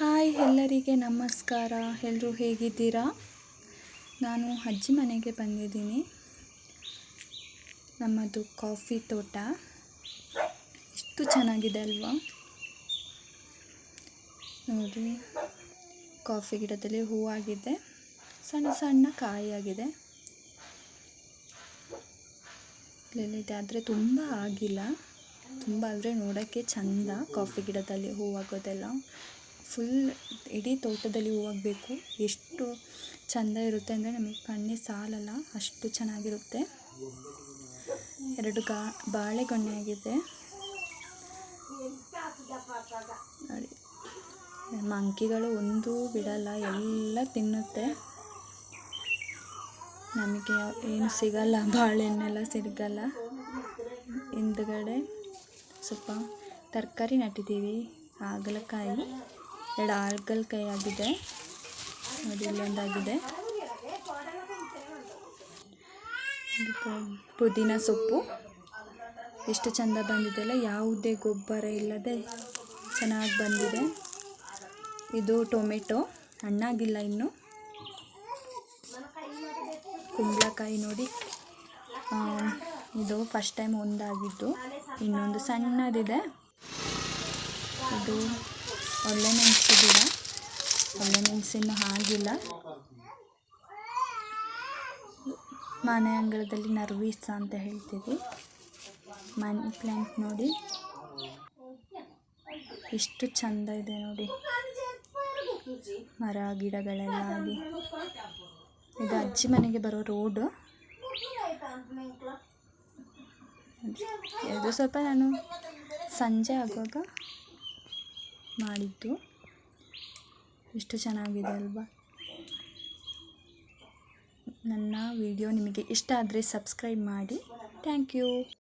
Hi ಎಲ್ಲರಿಗೆ ನಮಸ್ಕಾರ. ಎಲ್ಲರೂ ಹೇಗಿದ್ದೀರಾ? ನಾನು ಅಜ್ಜಿ ಮನೆಗೆ ಬಂದಿದ್ದೀನಿ. ನಮ್ಮದು ಕಾಫಿ ತೋಟ. ಎಷ್ಟು ಚೆನ್ನಾಗಿದೆ ಅಲ್ವಾ? ನೋಡಿ, ಕಾಫಿ ಗಿಡದಲ್ಲಿ ಹೂವಾಗಿದೆ ಸಣ್ಣ ಸಣ್ಣ ಕಾಯಿಯಾಗಿದೆ. ಇಲ್ಲಿದೆ ಆದರೆ ತುಂಬ ಆಗಿಲ್ಲ. ತುಂಬ ಅಂದರೆ ನೋಡೋಕ್ಕೆ ಚಂದ ಕಾಫಿ ಗಿಡದಲ್ಲಿ ಹೂವಾಗೋದೆಲ್ಲ ಫುಲ್ ಇಡೀ ತೋಟದಲ್ಲಿ ಹೂವಾಗಬೇಕು ಎಷ್ಟು ಚಂದ ಇರುತ್ತೆ ಅಂದರೆ ನಮಗೆ ಕಣ್ಣಿಗೆ ಸಾಲಲ್ಲ, ಅಷ್ಟು ಚೆನ್ನಾಗಿರುತ್ತೆ. ಎರಡು ಗಾ, ಬಾಳೆಗೊನೆ ಆಗಿದೆ. ನೋಡಿ, ಮಂಕಿಗಳು ಒಂದೂ ಬಿಡಲ್ಲ, ಎಲ್ಲ ತಿನ್ನುತ್ತೆ. ನಮಗೆ ಏನು ಸಿಗಲ್ಲ, ಬಾಳೆಹಣ್ಣೆಲ್ಲ ಸಿಗಲ್ಲ. ಹಿಂದ್ಗಡೆ ಸ್ವಲ್ಪ ತರಕಾರಿ ನಟ್ಟಿದ್ದೀವಿ, ಹಾಗಲಕಾಯಿ. ಎರಡು ಕೈ ಆಗಿದೆ. ನೋಡಿ ಇಲ್ಲೊಂದಾಗಿದೆ ಪುದೀನ ಸೊಪ್ಪು. ಎಷ್ಟು ಚಂದ ಬಂದಿದೆಯಲ್ಲ ಯಾವುದೇ ಗೊಬ್ಬರ ಇಲ್ಲದೆ ಚೆನ್ನಾಗಿ ಬಂದಿದೆ. ಇದು ಟೊಮೆಟೊ. ಹಣ್ಣಾಗಿಲ್ಲ ಇನ್ನು. ಕುಂಬಳಕಾಯಿ ನೋಡಿ. ಇದು ಫಸ್ಟ್ ಟೈಮ್ ಒಂದಾಗಿದ್ದು. ಇನ್ನೊಂದು ಸಣ್ಣದಿದೆ. ಇದು ಒಳ್ಳೆ ಗಿಡ ಒಳ್ಳೆ ಮೆಣಸಿನ್ನು ಆಗಿಲ್ಲ. ಮನೆ ಅಂಗಳದಲ್ಲಿ ನರ್ವೀಸ ಅಂತ ಹೇಳ್ತೀವಿ. ಮನಿ ಪ್ಲ್ಯಾಂಟ್ ನೋಡಿ. ಎಷ್ಟು ಚಂದ ಇದೆ ನೋಡಿ. ಮರ, ಗಿಡಗಳೆಲ್ಲ ಆಗಿ. ಇದು ಅಜ್ಜಿ ಮನೆಗೆ ಬರೋ ರೋಡು ಇದು ಸ್ವಲ್ಪ ನಾನು ಸಂಜೆ ಆಗುವಾಗ ಮಾಡಿದ್ದು. ಎಷ್ಟು ಚೆನ್ನಾಗಿದೆ ಅಲ್ವಾ? ನನ್ನ ವಿಡಿಯೋ ನಿಮಗೆ ಇಷ್ಟ ಆದರೆ ಸಬ್ಸ್ಕ್ರೈಬ್ ಮಾಡಿ. Thank you.